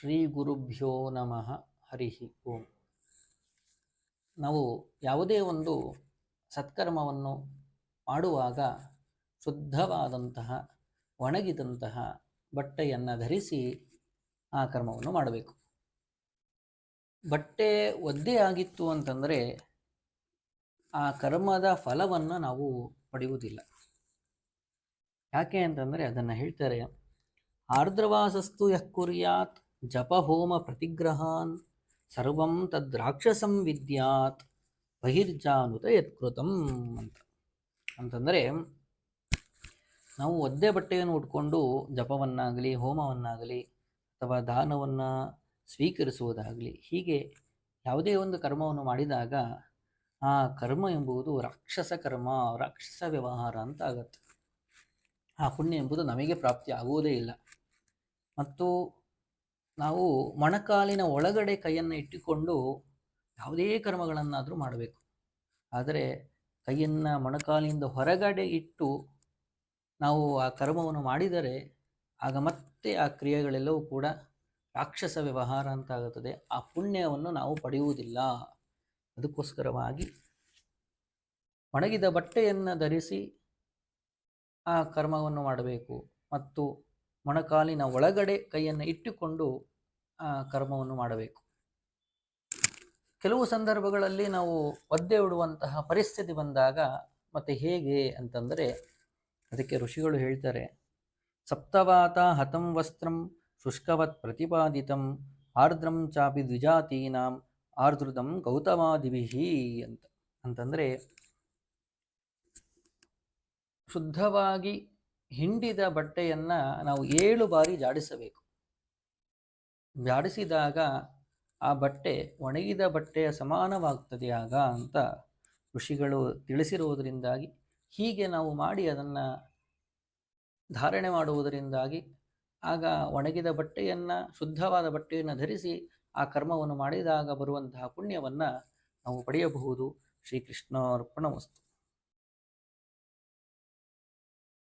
ಶ್ರೀ ಗುರುಭ್ಯೋ ನಮಃ. ಹರಿ ಓಂ. ನಾವು ಯಾವುದೇ ಒಂದು ಸತ್ಕರ್ಮವನ್ನು ಮಾಡುವಾಗ ಶುದ್ಧವಾದಂತಹ, ಒಣಗಿದಂತಹ ಬಟ್ಟೆಯನ್ನು ಧರಿಸಿ ಆ ಕರ್ಮವನ್ನು ಮಾಡಬೇಕು. ಬಟ್ಟೆ ಒದ್ದೆ ಆಗಿತ್ತು ಅಂತಂದರೆ ಆ ಕರ್ಮದ ಫಲವನ್ನು ನಾವು ಪಡೆಯುವುದಿಲ್ಲ. ಯಾಕೆ ಅಂತಂದರೆ ಅದನ್ನು ಹೇಳ್ತಾರೆ, ಆರ್ದ್ರವಾಸಸ್ತು ಯಃ ಕುರ್ಯಾತ್ ಜಪಹೋಮ ಪ್ರತಿಗ್ರಹಾನ್ ಸರ್ವಂ ತದ್ರಾಕ್ಷಸಂ ವಿದ್ಯಾತ್ ಬಹಿರ್ಜಾನುತ ಯತ್ಕೃತಂ ಅಂತ. ಅಂತಂದರೆ ನಾವು ಒದ್ದೆ ಬಟ್ಟೆಯನ್ನು ಉಟ್ಕೊಂಡು ಜಪವನ್ನಾಗಲಿ, ಹೋಮವನ್ನಾಗಲಿ ಅಥವಾ ದಾನವನ್ನು ಸ್ವೀಕರಿಸುವುದಾಗಲಿ ಹೀಗೆ ಯಾವುದೇ ಒಂದು ಕರ್ಮವನ್ನು ಮಾಡಿದಾಗ ಆ ಕರ್ಮ ಎಂಬುದು ರಾಕ್ಷಸ ಕರ್ಮ, ರಾಕ್ಷಸ ವ್ಯವಹಾರ ಅಂತ ಆಗತ್ತೆ. ಆ ಪುಣ್ಯ ಎಂಬುದು ನಮಗೆ ಪ್ರಾಪ್ತಿ ಆಗುವುದೇ ಇಲ್ಲ. ಮತ್ತು ನಾವು ಮೊಣಕಾಲಿನ ಒಳಗಡೆ ಕೈಯನ್ನು ಇಟ್ಟುಕೊಂಡು ಯಾವುದೇ ಕರ್ಮಗಳನ್ನಾದರೂ ಮಾಡಬೇಕು. ಆದರೆ ಕೈಯನ್ನು ಮೊಣಕಾಲಿನಿಂದ ಹೊರಗಡೆ ಇಟ್ಟು ನಾವು ಆ ಕರ್ಮವನ್ನು ಮಾಡಿದರೆ ಆಗ ಮತ್ತೆ ಆ ಕ್ರಿಯೆಗಳೆಲ್ಲವೂ ಕೂಡ ರಾಕ್ಷಸ ವ್ಯವಹಾರ ಅಂತ ಆಗುತ್ತದೆ ಆ ಪುಣ್ಯವನ್ನು ನಾವು ಪಡೆಯುವುದಿಲ್ಲ. ಅದಕ್ಕೋಸ್ಕರವಾಗಿ ಒಣಗಿದ ಬಟ್ಟೆಯನ್ನು ಧರಿಸಿ ಆ ಕರ್ಮವನ್ನು ಮಾಡಬೇಕು. ಮತ್ತು ಮೊಣಕಾಲಿನ ಒಳಗಡೆ ಕೈಯನ್ನು ಇಟ್ಟುಕೊಂಡು ಕರ್ಮವನ್ನು ಮಾಡಬೇಕು. ಕೆಲವು ಸಂದರ್ಭಗಳಲ್ಲಿ ನಾವು ಒದ್ದೆ ಉಡುವಂತಹ ಪರಿಸ್ಥಿತಿ ಬಂದಾಗ, ಮತ್ತೆ ಹೇಗೆ ಅಂತಂದರೆ, ಅದಕ್ಕೆ ಋಷಿಗಳು ಹೇಳ್ತಾರೆ, ಸಪ್ತವಾತ ಹತಂ ವಸ್ತ್ರಂ ಶುಷ್ಕವತ್ ಪ್ರತಿಪಾದಿತಂ, ಆರ್ದ್ರಂ ಚಾಪಿ ದ್ವಿಜಾತೀನಾಂ ಆರ್ದ್ರದಂ ಗೌತಮಾದಿಭಿಹಿ ಅಂತ. ಅಂತಂದರೆ, ಶುದ್ಧವಾಗಿ ಹಿಂಡಿದ ಬಟ್ಟೆಯನ್ನು ನಾವು ಏಳು ಬಾರಿ ಜಾಡಿಸಬೇಕು. ಜಾಡಿಸಿದಾಗ ಆ ಬಟ್ಟೆ ಒಣಗಿದ ಬಟ್ಟೆಯ ಸಮಾನವಾಗ್ತದೆ ಆಗ ಅಂತ ಋಷಿಗಳು ತಿಳಿಸಿರುವುದರಿಂದಾಗಿ, ಹೀಗೆ ನಾವು ಮಾಡಿ ಅದನ್ನು ಧಾರಣೆ ಮಾಡುವುದರಿಂದಾಗಿ, ಆಗ ಒಣಗಿದ ಬಟ್ಟೆಯನ್ನು, ಶುದ್ಧವಾದ ಬಟ್ಟೆಯನ್ನು ಧರಿಸಿ ಆ ಕರ್ಮವನ್ನು ಮಾಡಿದಾಗ ಬರುವಂತಹ ಪುಣ್ಯವನ್ನು ನಾವು ಪಡೆಯಬಹುದು. ಶ್ರೀಕೃಷ್ಣ ಅರ್ಪಣ ವಸ್ತು.